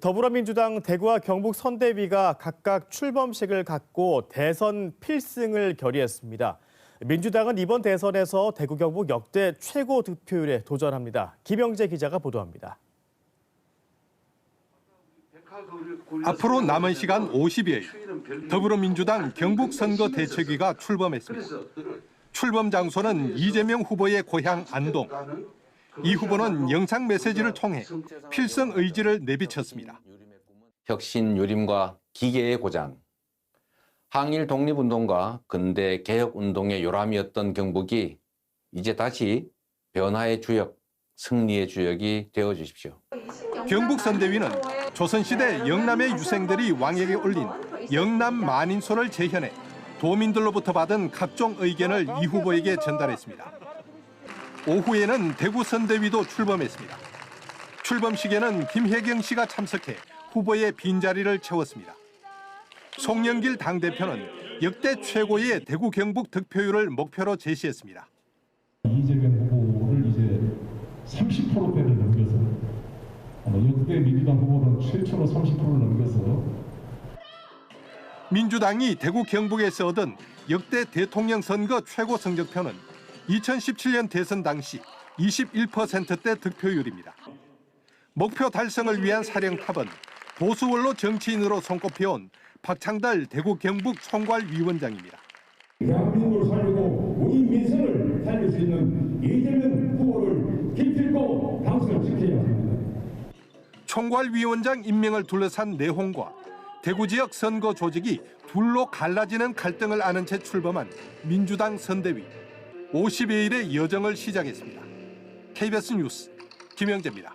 더불어민주당 대구와 경북 선대위가 각각 출범식을 갖고 대선 필승을 결의했습니다. 민주당은 이번 대선에서 대구 경북 역대 최고 득표율에 도전합니다. 김영재 기자가 보도합니다. 앞으로 남은 시간 50여일 더불어민주당 경북 선거 대책위가 출범했습니다. 출범 장소는 이재명 후보의 고향 안동. 이 후보는 영상 메시지를 통해 필승 의지를 내비쳤습니다. 혁신 유림과 기계의 고장, 항일 독립운동과 근대 개혁운동의 요람이었던 경북이 이제 다시 변화의 주역, 승리의 주역이 되어 주십시오. 경북 선대위는 조선시대 영남의 유생들이 왕에게 올린 영남 만인소를 재현해 도민들로부터 받은 각종 의견을 이 후보에게 전달했습니다. 오후에는 대구 선대위도 출범했습니다. 출범식에는 김혜경 씨가 참석해 후보의 빈자리를 채웠습니다. 송영길 당대표는 역대 최고의 대구 경북 득표율을 목표로 제시했습니다. 이재명 후보를 이제 30%대를 넘겨서 역대 민주당 후보는 최초로 30%를 넘겨서 민주당이 대구 경북에서 얻은 역대 대통령 선거 최고 성적표는 2017년 대선 당시 21%대 득표율입니다. 목표 달성을 위한 사령탑은 보수 원로 정치인으로 손꼽혀온 박창달 대구 경북 총괄위원장입니다. 대한민국을 살리고 우리 민생을 살릴 수 있는 이재명 후보를 기필코 당선시켜야 합니다. 총괄위원장 임명을 둘러싼 내홍과 대구 지역 선거 조직이 둘로 갈라지는 갈등을 아는 채 출범한 민주당 선대위 50여일의 여정을 시작했습니다. KBS 뉴스 김영재입니다.